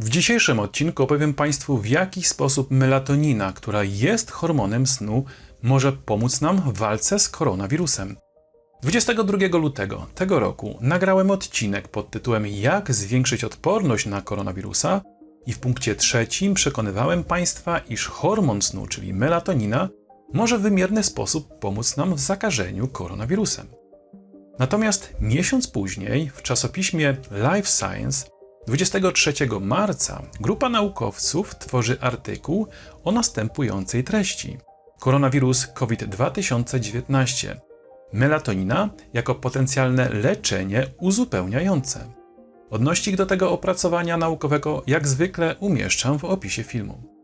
W dzisiejszym odcinku opowiem Państwu, w jaki sposób melatonina, która jest hormonem snu, może pomóc nam w walce z koronawirusem. 22 lutego tego roku nagrałem odcinek pod tytułem Jak zwiększyć odporność na koronawirusa i w punkcie trzecim przekonywałem Państwa, iż hormon snu, czyli melatonina, może w wymierny sposób pomóc nam w zakażeniu koronawirusem. Natomiast miesiąc później w czasopiśmie Life Science 23 marca grupa naukowców tworzy artykuł o następującej treści: Koronawirus COVID-2019. Melatonina jako potencjalne leczenie uzupełniające. Odnośnik do tego opracowania naukowego jak zwykle umieszczam w opisie filmu.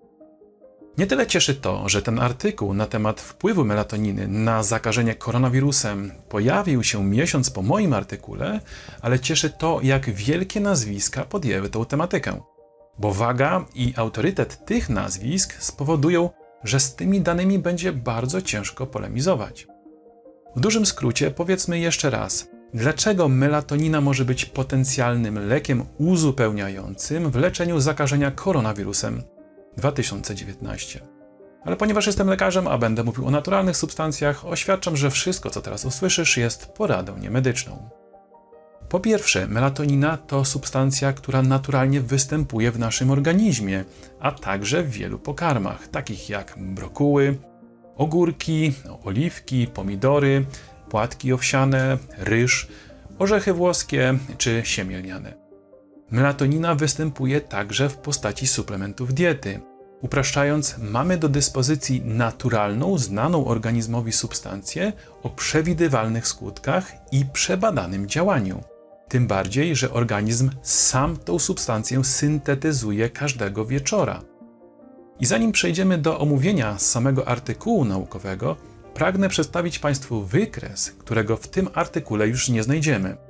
Nie tyle cieszy to, że ten artykuł na temat wpływu melatoniny na zakażenie koronawirusem pojawił się miesiąc po moim artykule, ale cieszy to, jak wielkie nazwiska podjęły tą tematykę. Bo waga i autorytet tych nazwisk spowodują, że z tymi danymi będzie bardzo ciężko polemizować. W dużym skrócie powiedzmy jeszcze raz, dlaczego melatonina może być potencjalnym lekiem uzupełniającym w leczeniu zakażenia koronawirusem 2019. Ale ponieważ jestem lekarzem, a będę mówił o naturalnych substancjach, oświadczam, że wszystko, co teraz usłyszysz, jest poradą niemedyczną. Po pierwsze, melatonina to substancja, która naturalnie występuje w naszym organizmie, a także w wielu pokarmach, takich jak brokuły, ogórki, oliwki, pomidory, płatki owsiane, ryż, orzechy włoskie czy siemielniane. Melatonina występuje także w postaci suplementów diety. Upraszczając, mamy do dyspozycji naturalną, znaną organizmowi substancję o przewidywalnych skutkach i przebadanym działaniu. Tym bardziej, że organizm sam tą substancję syntetyzuje każdego wieczora. I zanim przejdziemy do omówienia samego artykułu naukowego, pragnę przedstawić Państwu wykres, którego w tym artykule już nie znajdziemy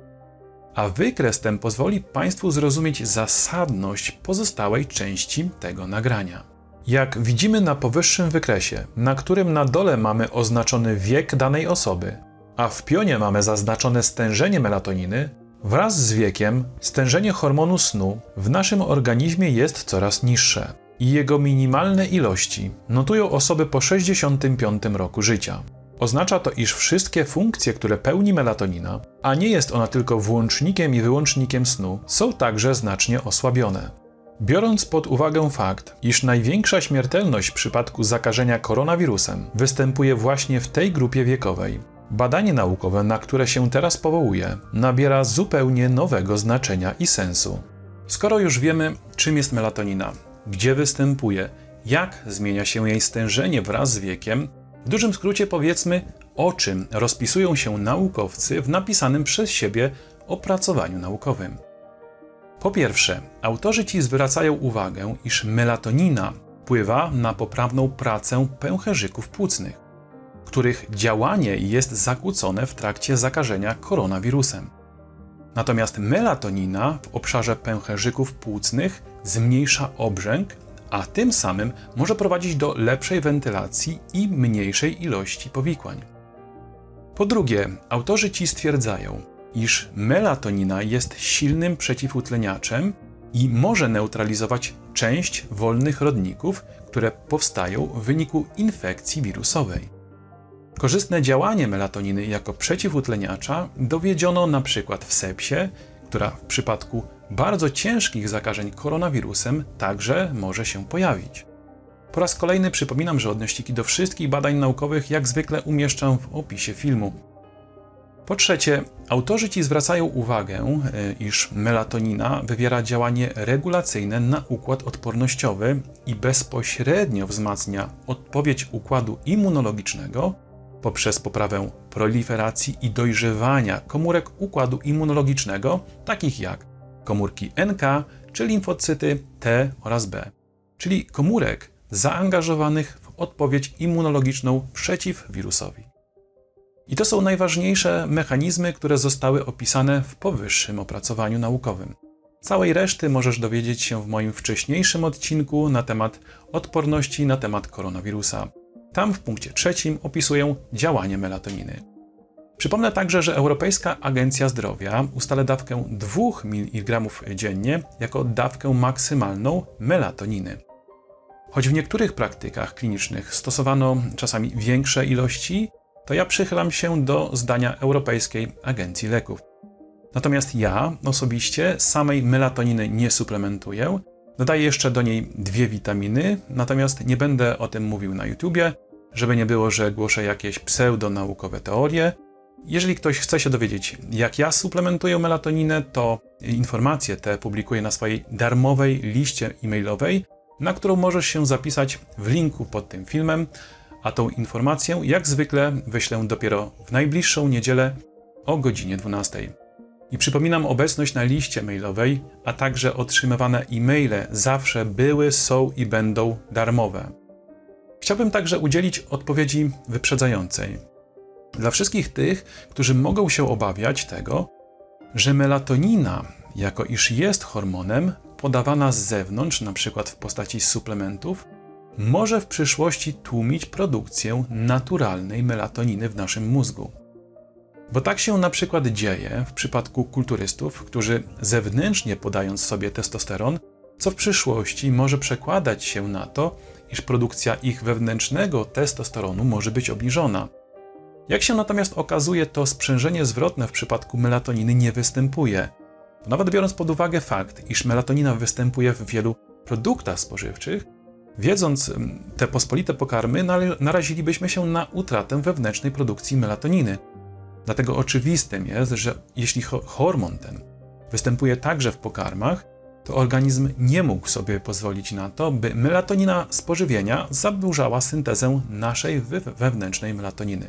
a wykres ten pozwoli Państwu zrozumieć zasadność pozostałej części tego nagrania. Jak widzimy na powyższym wykresie, na którym na dole mamy oznaczony wiek danej osoby, a w pionie mamy zaznaczone stężenie melatoniny, wraz z wiekiem stężenie hormonu snu w naszym organizmie jest coraz niższe i jego minimalne ilości notują osoby po 65 roku życia. Oznacza to, iż wszystkie funkcje, które pełni melatonina, a nie jest ona tylko włącznikiem i wyłącznikiem snu, są także znacznie osłabione. Biorąc pod uwagę fakt, iż największa śmiertelność w przypadku zakażenia koronawirusem występuje właśnie w tej grupie wiekowej, badanie naukowe, na które się teraz powołuje, nabiera zupełnie nowego znaczenia i sensu. Skoro już wiemy, czym jest melatonina, gdzie występuje, jak zmienia się jej stężenie wraz z wiekiem, w dużym skrócie powiedzmy, o czym rozpisują się naukowcy w napisanym przez siebie opracowaniu naukowym. Po pierwsze, autorzy ci zwracają uwagę, iż melatonina wpływa na poprawną pracę pęcherzyków płucnych, których działanie jest zakłócone w trakcie zakażenia koronawirusem. Natomiast melatonina w obszarze pęcherzyków płucnych zmniejsza obrzęk a tym samym może prowadzić do lepszej wentylacji i mniejszej ilości powikłań. Po drugie, autorzy ci stwierdzają, iż melatonina jest silnym przeciwutleniaczem i może neutralizować część wolnych rodników, które powstają w wyniku infekcji wirusowej. Korzystne działanie melatoniny jako przeciwutleniacza dowiedziono np. w sepsie, która w przypadku bardzo ciężkich zakażeń koronawirusem także może się pojawić. Po raz kolejny przypominam, że odnośniki do wszystkich badań naukowych jak zwykle umieszczam w opisie filmu. Po trzecie, autorzy ci zwracają uwagę, e, iż melatonina wywiera działanie regulacyjne na układ odpornościowy i bezpośrednio wzmacnia odpowiedź układu immunologicznego poprzez poprawę proliferacji i dojrzewania komórek układu immunologicznego, takich jak komórki NK czy limfocyty T oraz B, czyli komórek zaangażowanych w odpowiedź immunologiczną przeciw wirusowi. I to są najważniejsze mechanizmy, które zostały opisane w powyższym opracowaniu naukowym. Całej reszty możesz dowiedzieć się w moim wcześniejszym odcinku na temat odporności na temat koronawirusa. Tam w punkcie trzecim opisuję działanie melatoniny. Przypomnę także, że Europejska Agencja Zdrowia ustala dawkę 2 mg dziennie jako dawkę maksymalną melatoniny. Choć w niektórych praktykach klinicznych stosowano czasami większe ilości, to ja przychylam się do zdania Europejskiej Agencji Leków. Natomiast ja osobiście samej melatoniny nie suplementuję. Dodaję jeszcze do niej dwie witaminy, natomiast nie będę o tym mówił na YouTubie, żeby nie było, że głoszę jakieś pseudonaukowe teorie. Jeżeli ktoś chce się dowiedzieć, jak ja suplementuję melatoninę, to informacje te publikuję na swojej darmowej liście e-mailowej, na którą możesz się zapisać w linku pod tym filmem, a tą informację jak zwykle wyślę dopiero w najbliższą niedzielę o godzinie 12. I przypominam, obecność na liście mailowej, a także otrzymywane e-maile zawsze były, są i będą darmowe. Chciałbym także udzielić odpowiedzi wyprzedzającej. Dla wszystkich tych, którzy mogą się obawiać tego, że melatonina, jako iż jest hormonem podawana z zewnątrz, np. w postaci suplementów, może w przyszłości tłumić produkcję naturalnej melatoniny w naszym mózgu. Bo tak się na przykład dzieje w przypadku kulturystów, którzy zewnętrznie podając sobie testosteron, co w przyszłości może przekładać się na to, iż produkcja ich wewnętrznego testosteronu może być obniżona. Jak się natomiast okazuje, to sprzężenie zwrotne w przypadku melatoniny nie występuje. Nawet biorąc pod uwagę fakt, iż melatonina występuje w wielu produktach spożywczych, wiedząc mm, te pospolite pokarmy, narazilibyśmy się na utratę wewnętrznej produkcji melatoniny. Dlatego oczywistym jest, że jeśli hormon ten występuje także w pokarmach, to organizm nie mógł sobie pozwolić na to, by melatonina z pożywienia zaburzała syntezę naszej wewnętrznej melatoniny.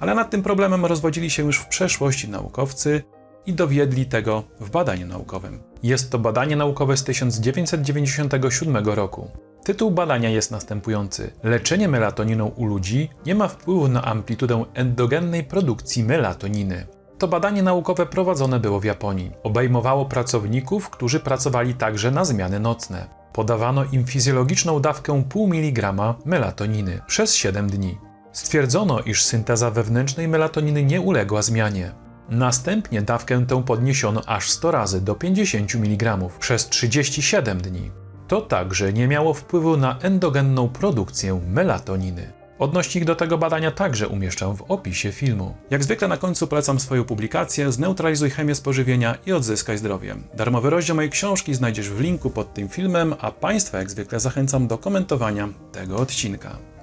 Ale nad tym problemem rozwodzili się już w przeszłości naukowcy i dowiedli tego w badaniu naukowym. Jest to badanie naukowe z 1997 roku. Tytuł badania jest następujący: Leczenie melatoniną u ludzi nie ma wpływu na amplitudę endogennej produkcji melatoniny. To badanie naukowe prowadzone było w Japonii. Obejmowało pracowników, którzy pracowali także na zmiany nocne. Podawano im fizjologiczną dawkę 0,5 mg melatoniny przez 7 dni. Stwierdzono, iż synteza wewnętrznej melatoniny nie uległa zmianie. Następnie dawkę tę podniesiono aż 100 razy do 50 mg przez 37 dni. To także nie miało wpływu na endogenną produkcję melatoniny. Odnośnik do tego badania także umieszczam w opisie filmu. Jak zwykle na końcu polecam swoją publikację Zneutralizuj chemię spożywienia i odzyskaj zdrowie. Darmowy rozdział mojej książki znajdziesz w linku pod tym filmem, a Państwa jak zwykle zachęcam do komentowania tego odcinka.